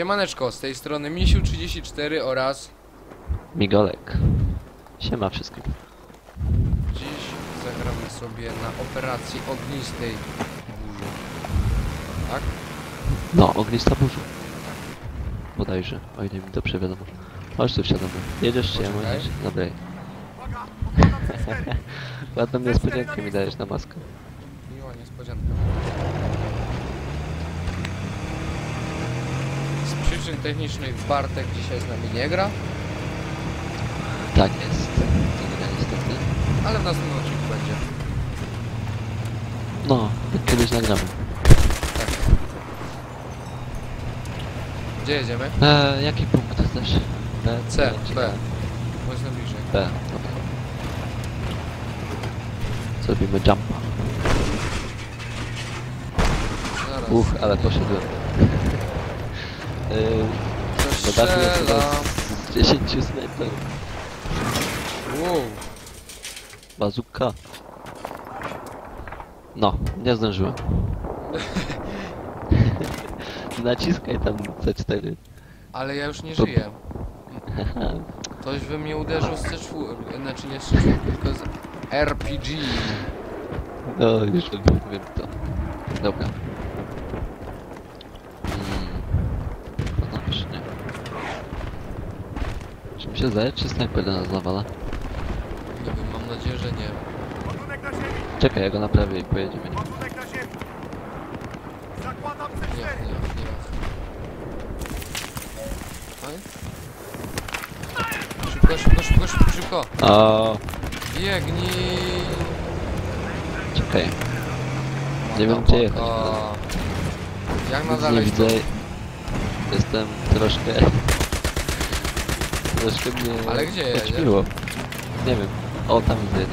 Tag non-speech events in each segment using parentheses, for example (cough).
Siemaneczko, z tej strony Misiu34 oraz Migolek. Siema wszystkim. dziś zagramy sobie na operacji ognistej burzy. Tak? No, ognista burza. Bodajże, o ile mi dobrze wiadomo. Chodź tu wsiadamy. Jedziesz czy ja Poczekaj. mówisz? Dobra. (laughs) Ładną niespodziankę mi dajesz na maskę. Miła niespodzianka. Z przyczyn technicznych Bartek dzisiaj z nami nie gra, Tak jest. Nie gra niestety. ale w następnym odcinku będzie. No, kiedyś nagramy. Tak. Gdzie jedziemy? E, jaki punkt też? B, C, B. D? Bo jest najbliżej. B, dobra. Zrobimy jumpa. Zaraz. Uch, ale poszedłem. Yy, Dodatnie chyba strzela. z 10 snajperów. Wow. Bazuka. No, nie zdążyłem. (laughs) Naciskaj tam C4. Ale ja już nie To- żyję. (laughs) Ktoś we mnie uderzył z C4, znaczy nie z C4, tylko z RPG. No, już wiem, wiem to. Dobra. Hmm. No czy nie? Czy mi się zdaje, czy snajper do nas nawala? Nie wiem, mam nadzieję, że nie. Ładunek na ziemi! Czekaj, ja go naprawię i pojedziemy. Ładunek na ziemi! Zakładam Nie, nie, C4! nie. Szybko, szybko, szybko, szybko, szybko. O, Biegnij. czekaj. Nie wiem, gdzie jechać. O. Jak na Nic nie dalej widzę. Jestem troszkę... Troszkę mnie... Ale gdzie jedziesz? zaćmiło. Nie wiem. O, tam widzę.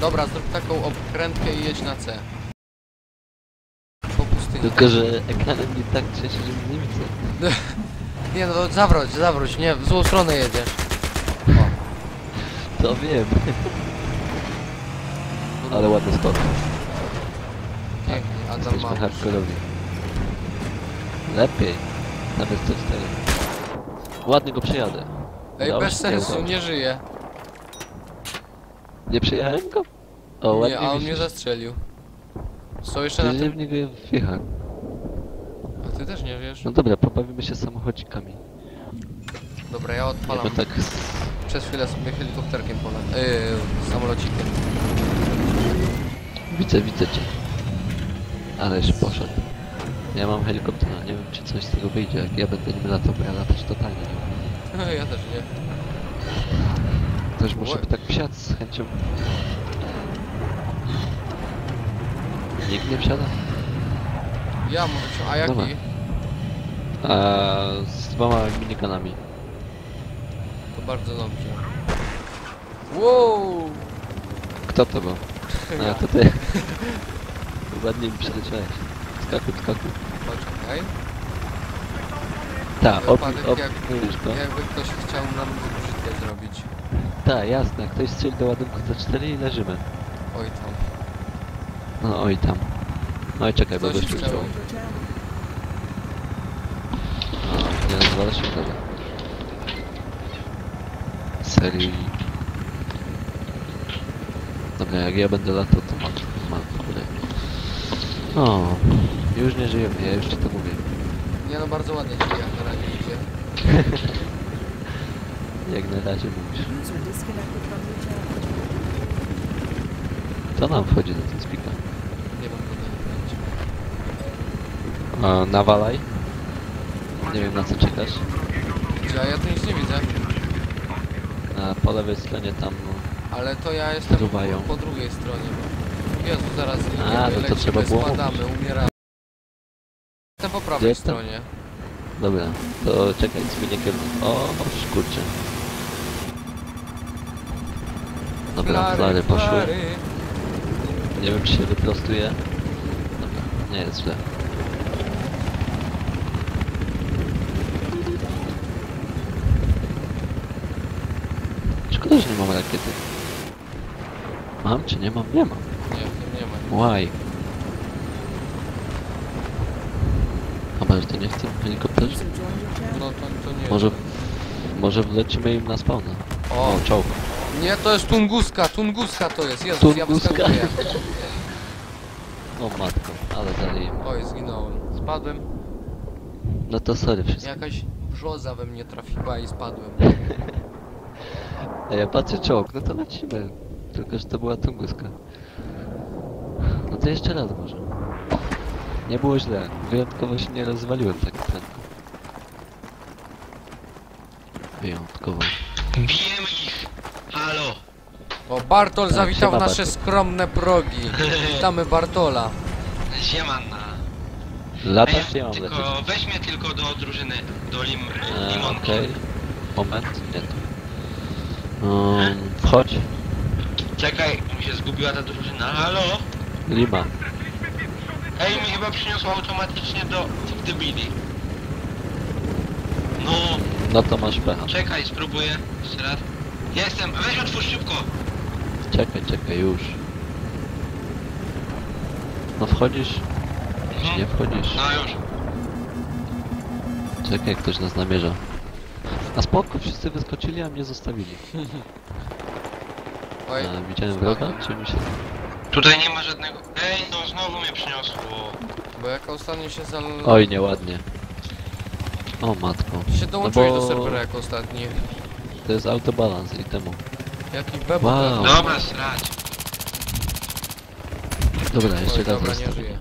Dobra, zrób taką obkrętkę i jedź na C. Po pustyni. Tylko, że ekranem mi tak trzęsie, że mnie nie widzę. (laughs) Nie no, zawróć, zawróć, nie, w złą stronę jedziesz. O. To wiem. Ale ładny skok. Pięknie, Adam Jesteśmy. Lepiej. Nawet co cztery. Ładnie go przejadę. Ej, Udało bez się? Nie sensu, udało. nie żyje. Nie przejechałem go? O, Nie, a on mnie wisisz. zastrzelił. Co jeszcze na Ty tym? w niego wjechałem. A ty też nie wiesz? No dobra, pobawimy się samochodzikami. Dobra, ja Ja odpalam. bym tak... Przez chwilę sobie helikopterkiem polecę. Yy, samolocikiem. Widzę, widzę cię. Ależ poszedł. Ja mam helikoptera, nie wiem czy coś z tego wyjdzie, jak ja będę nim latał, bo ja latać totalnie nie umiem. ja też nie. Muszę Oj. by tak wsiadł z chęcią. Nikt nie wsiada? Ja mogę się. A jaki? Dobra. A, z dwoma minikanami. To bardzo dobrze. Wow! Kto to był? (laughs) A, to ty. Ładnie mi przeleciałeś. Skakuj, skakuj. Poczekaj. Ta, ob, ob, jak- go? Jakby ktoś chciał nam brzydkę zrobić. Ta, jasne, ktoś strzeli do ładunku za 4 i leżymy. Oj tam. No oj tam. No i czekaj, bo Ktoś gościu chciał. chciał. No, nie się dobra. Serii. Dobra, jak ja będę latał, to mam, mam. O, już nie żyjemy, ja już ci to mówię. Nie no, bardzo ładnie ci jak na razie idzie. (laughs) Jak na razie mówisz. User disconnected from your channel. Co nam wchodzi do ten speaker? Nie mam go A, nawalaj. Nie wiem na co czekasz. Gdzie? A ja tu nic nie widzę. A, po lewej stronie tam Ale to ja jestem Fruwają. po drugiej stronie. Jezu, zaraz A, no to lecimy, trzeba było spadamy, umieramy. Jestem po prawej Gdzie tam? stronie. Dobra, to czekaj, zmienię kierunek. O, kurczę. Dobra, flary poszły. flary. Nie wiem, czy się wyprostuje. Dobra, nie jest źle. Szkoda, że nie mam rakiety. Mam czy nie mam? Nie mam. Nie, nie ma. Why? To nie w tym helikopterze. No to, to nie. Może, może wlecimy im na spawna. O, O, czołg. nie, to jest Tunguska, Tunguska to jest, Jezus, ja Tunguska. wyskakuję. (laughs) O matko, ale dalej. Oj, zginąłem. Spadłem, No to sorry wszystko. jakaś brzoza we mnie trafiła i spadłem. (laughs) A ja patrzę czołg, no to lecimy. Tylko, że to była tunguska. No to jeszcze raz może. Nie było źle. Wyjątkowo się nie rozwaliłem tak prędko. Wyjątkowo. Bijemy ich! Halo! O, Bartol Tak, zawitał siema, nasze Bartol. skromne progi. Witamy Bartola. Siemanna. Latasz, nie mam tylko lecieć. weź mnie tylko do drużyny, do lim, E, limonki. Okej. Moment, nie tu. Um, wchodź. Czekaj, mi się zgubiła ta drużyna. Halo? Lima. Ej, mi chyba przyniosło automatycznie do tych debili. No, No to masz pecha. czekaj, spróbuję. Jeszcze raz. Jestem, weź otwórz szybko. Czekaj, czekaj, już. No wchodzisz? Czy nie wchodzisz? No już. Czekaj, ktoś nas namierza. A spoko, wszyscy wyskoczyli, a mnie zostawili. (laughs) Oj, A, widziałem wroga, czy mi się... Tutaj nie ma żadnego... Ej, no znowu mnie przyniosło. bo jak ostatnio się zal... Oj, nieładnie. O matko. Się dołączyłeś No bo- do serwera jak ostatni. To jest autobalans i temu. Jaki bebo Wow. Dobra, srać. Dobra, jeszcze Oj, raz dobra, nie zostawię. żyje.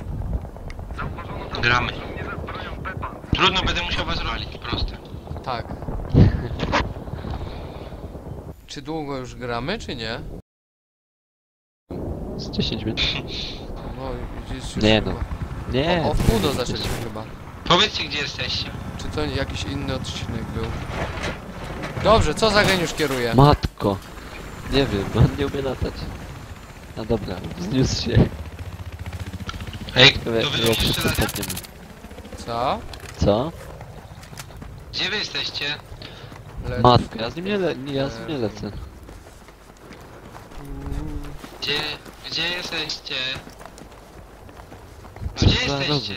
Gramy. Trudno, będę musiał was rolić, proste. Tak. (laughs) Czy długo już gramy, czy nie? Z 10 minut? No, widzisz już Nie no. chyba. Nie! O, o zaczęliśmy chyba. Powiedzcie, gdzie jesteście. Czy to jakiś inny odcinek był? Dobrze, co za geniusz kieruje? Matko! Nie wiem, bo on nie umie latać. No dobra, wzniósł się. Ej, Ciekawe, to wy jak. Co? Co? Gdzie wy jesteście? Lecz. Matko, ja z nim nie, le nie, ja z nim nie lecę. Gdzie, gdzie jesteście? No Co gdzie za jesteście? rozum?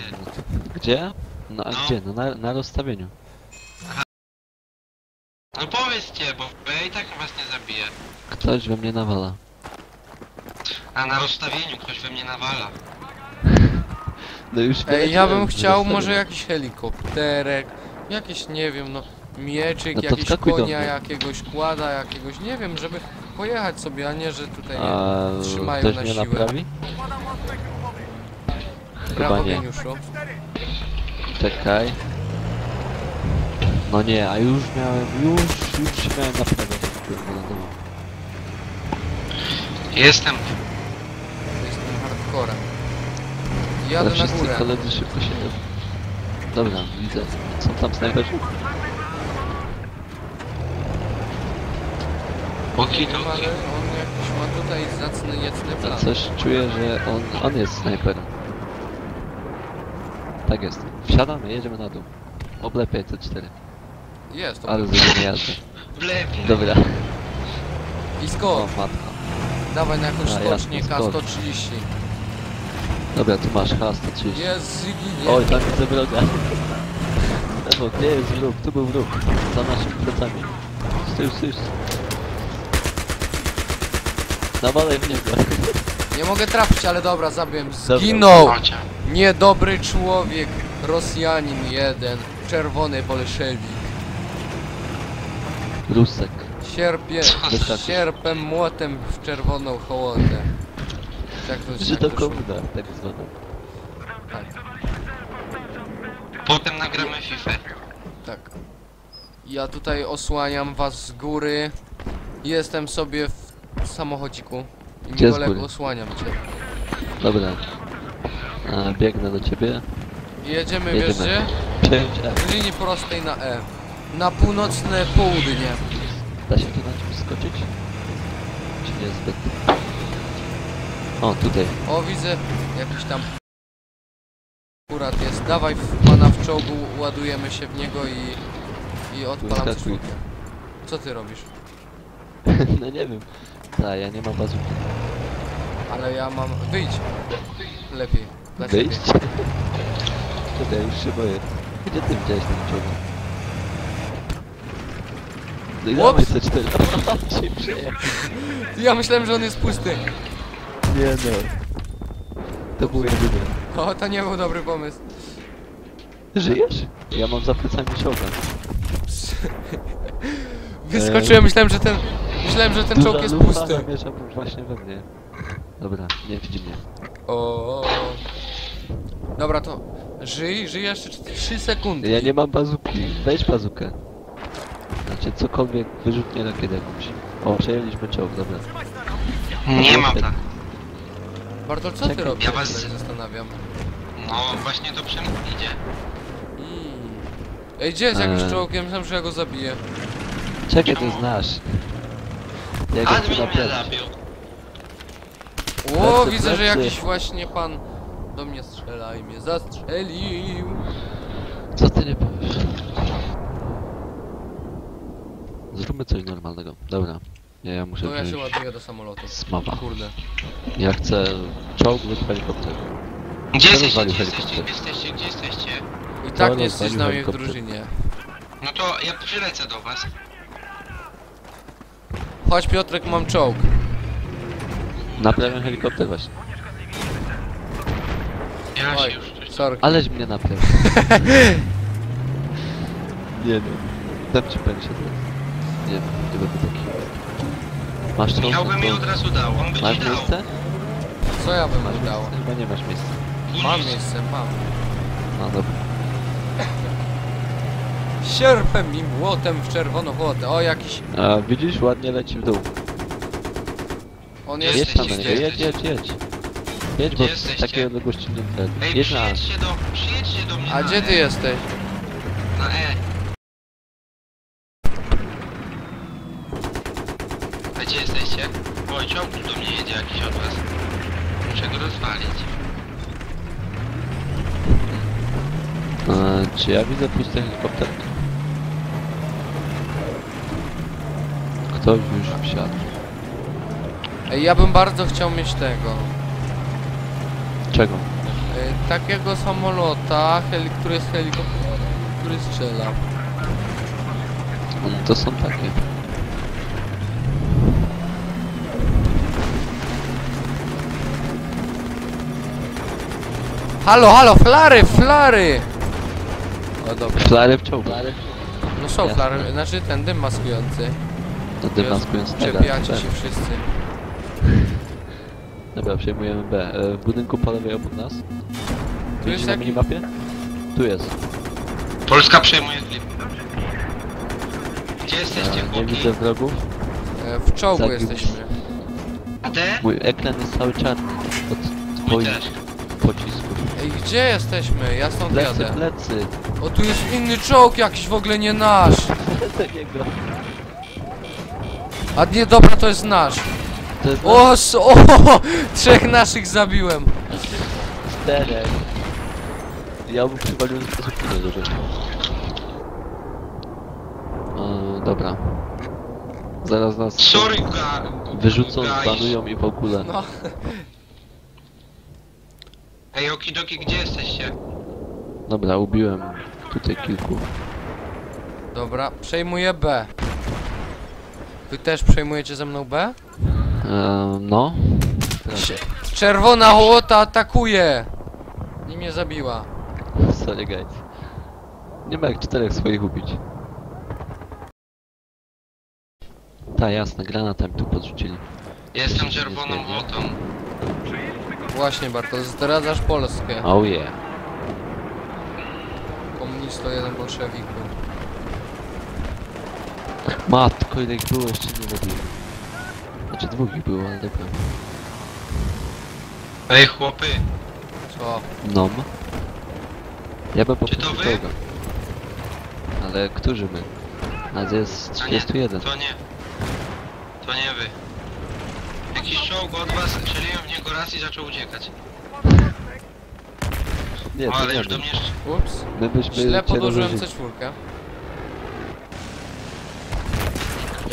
Gdzie? No a No. gdzie? No na, na rozstawieniu. No powiedzcie, bo ja i tak was nie zabiję. Ktoś we mnie nawala. A na rozstawieniu ktoś we mnie nawala. No już Ej, ja bym z chciał rozstawienia. może jakiś helikopterek, jakieś, nie wiem, no, mieczyk, No to jakieś wskakuj do konia, mnie. jakiegoś kłada, jakiegoś, nie wiem, żeby pojechać sobie, a nie, że tutaj A trzymają ktoś na mnie siłę. naprawi? Brawo, Chyba nie. geniuszu. Czekaj. No nie, a już miałem, już, już się miałem naprawiać. Kurde, no dobra. Jestem. Jestem hardcorem. Ale Jadę na wszyscy górę. koledzy szybko się... Dobra, widzę. Są tam snajperzy? Ale on jakiś ma tutaj zacny, niecny Ja plan. coś czuję, że on, on jest snajperem. Tak jest. Wsiadamy, jedziemy na dół. Te cztery. Jest, to Ale nie jazdę. Wlepiej. Dobra. I O, skok, matka. dawaj na jakąś A, jasne, skocznię skok. K130. Dobra, tu masz H130. Jest, ginie. Oj, tam widzę wroga. (laughs) Ewo, gdzie jest wróg? Tu był wróg. Za naszymi plecami. Stój, stój. Nawalaj w niego. Nie mogę trafić, ale dobra, zabiłem. Zginął! Chodźcie. Niedobry człowiek, Rosjanin jeden, czerwony bolszewik. Rusek. Sierpie, Wystarczy. sierpem, młotem w czerwoną hołotę. Tak to Że tak to to szło. komuna, tak zwana. Tak, Potem nagramy FIFA. tak. Ja tutaj osłaniam was z góry. Jestem sobie w samochodziku. I Gdzie góry? osłaniam cię. Dobra. A, biegnę do ciebie. Jedziemy, wiesz Jedziemy. gdzie? (laughs) 5 F. W linii prostej na E. Na północne południe. Da się tu na czymś skoczyć? Czy nie zbyt? O, tutaj. O, widzę jakiś tam... Akurat jest. Dawaj w pana w czołgu, ładujemy się w niego i... I odpalam Wyskakuj. Co ty robisz? (laughs) no nie wiem. Ta, ja nie mam bazuki. Ale ja mam... Wyjdź! Lepiej. Dla Wyjść? (laughs) ciebie. Tutaj już się boję. Gdzie ty widziałeś ten czołg? No i Ups. dawaj C4. (laughs) Się przejechał. Ja myślałem, że on jest pusty. Nie no. To był jedyny. O, to nie był dobry pomysł. Żyjesz? Ja mam za plecami czołga. (laughs) Wyskoczyłem, myślałem, że ten... Myślałem, że ten Duża czołg jest lufa pusty. zamierza właśnie we mnie. Dobra, nie widzi mnie. O. Dobra, to... Żyj, żyj jeszcze 3 sekundy. Ja nie mam bazuki. Weź bazukę. Znaczy cokolwiek, wyrzutnie rakietę jakąś. O, przejęliśmy czołg, dobra. Nie mam tak. Bartol, co ty Czekaj. robisz? Ja was- was... zastanawiam. No właśnie to przemówić idzie. Mm. Ej, gdzie jest jakiś Eee. czołg? Ja myślałem, że ja go zabiję. Czekaj, to znasz. Ja go chcę Admin mnie zabił. O, Plecy, widzę, że plecy. jakiś właśnie pan do mnie strzela i mnie zastrzelił. Co ty nie powiesz? Zróbmy coś normalnego. Dobra. Ja, ja muszę No ja się wziąć ładuję do samolotu. smawa. Kurde. Ja chcę czołg lub helikopter. Gdzie jesteście? rozwalił Gdzie jesteście? helikopter? Gdzie jesteście? Gdzie jesteście? I tak nie jesteś z nami w helikopter? drużynie. No to ja przylecę do was. Chodź Piotrek, mam czołg. Naprawiam helikopter właśnie. Ja się Oj, już coś... sorry. Aleś mnie naprawił. (laughs) nie wiem. Dam ci pęcie teraz. Nie wiem, nie będę taki. Masz czołg? Miałbym mi No od razu dał, on by Masz ci dał. miejsce? Co ja bym Masz mu dał? miejsce? Chyba nie masz miejsca. Mam miejsce, mam. No dobra. Sierpem i młotem w czerwoną wodę. O, jakiś... A widzisz, ładnie leci w dół. On Jest, Jedź tam na niego, jedź, jedź, jedź. Jedź, bo z jesteście? takiej odległości nie wtedy. Ej, Jedź na przyjedźcie do, przyjedźcie do mnie A na gdzie E. ty jesteś? Na E. A gdzie jesteście? Oj, tu do mnie jedzie jakiś od was. Muszę go rozwalić. E, czy ja widzę pusty helikopter? Ktoś już wsiadł. Ej, ja bym bardzo chciał mieć tego. Czego? E, takiego samolota, heli który jest helikopter, który strzela. Mm, To są takie. Halo, halo, flary, flary! O dobra. Flary w czołgu. No są Jasne. flary, znaczy ten dym maskujący. To demaskując Czepiacie się wszyscy. (laughs) Dobra, przejmujemy B. E, w budynku po lewej obok nas. jest Widzisz na minimapie? Tu jest. Polska przejmuje klip. Gdzie jesteście, E, nie chłopi? widzę wrogów. E, w czołgu Zabił- jesteśmy. A te? Mój ekran jest cały czarny. Od Mój twoich też. pocisków. Ej, gdzie jesteśmy? Ja stąd Plecy, jadę. plecy. O, tu jest inny czołg jakiś w ogóle nie nasz. (laughs) Takiego. A nie, dobra, to jest nasz. To jest O, o, (laughs) trzech naszych zabiłem. czterech. Ja bym przywalił z bazooki do żeby. O, dobra. Zaraz nas Sorry, ga... wyrzucą, guys. zbanują i w ogóle. No, (laughs) Ej, okidoki, gdzie jesteście? Dobra, ubiłem tutaj kilku. dobra, przejmuję B. Wy też przejmujecie ze mną B? Eee, no. Czerwona hołota atakuje! I mnie zabiła. Sorry guys. Nie ma jak czterech swoich ubić. Ta jasne, granatem tu podrzucili. Jestem czerwoną łotą. Właśnie, Bartol, zdradzasz Polskę. Oh yeah. Komunisto, jeden bolszewiku. Matko, ile ich było, jeszcze nie zabiłem. Znaczy dwóch ich było, ale dobra. Ej, chłopy. Co? Nom. Ja bym Czy to poprosił wy? czołga. Ale którzy my? Nas jest A nie, 31. to nie. To nie wy. Jakiś czołg od was, strzeliłem w niego raz i zaczął uciekać. Nie, O, to ale nie już do my. mnie... strz- Ups. My byśmy Źle cię podłożyłem rozłożyli. C4.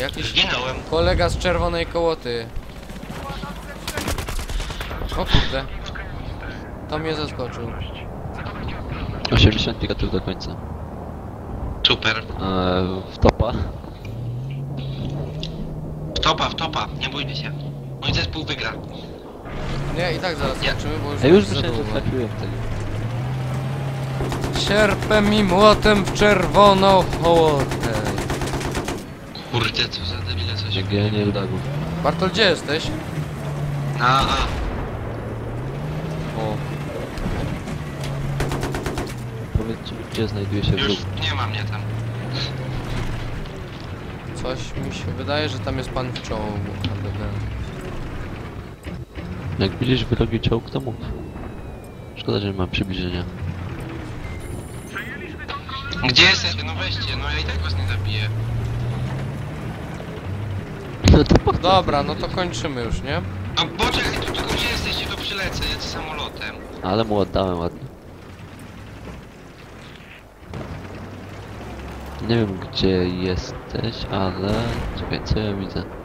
Jakiś Zginąłem. kolega z czerwonej kołoty. O kurde. To mnie zaskoczył. 80 pikatów do końca. Super. Eee, w topa. W topa, w topa, nie bójcie się. Mój zespół wygra. Nie, i tak zaraz Nie. kończymy, bo już Ja już za myślałem, że długo. trafiłem tego. Sierpem i młotem w czerwoną hołotę. Kurde, co za debile coś. Jak ja nie lagów. Bartol, gdzie jesteś? A, a. O, Powiedzcie mi, gdzie znajduje się Już wróg. nie ma mnie tam. coś mi się wydaje, że tam jest pan w czołgu. Jak widzisz wrogi czołg, to mów. Szkoda, że nie mam przybliżenia. Gdzie jesteście? No weźcie, no ja i tak was nie zabiję. No to po Dobra, no to kończymy już, nie? No poczekaj, tu tylko gdzie jesteście, to przylecę, ja samolotem. Ale mu oddałem ładnie. Nie wiem gdzie jesteś, ale... Czekaj, co ja widzę?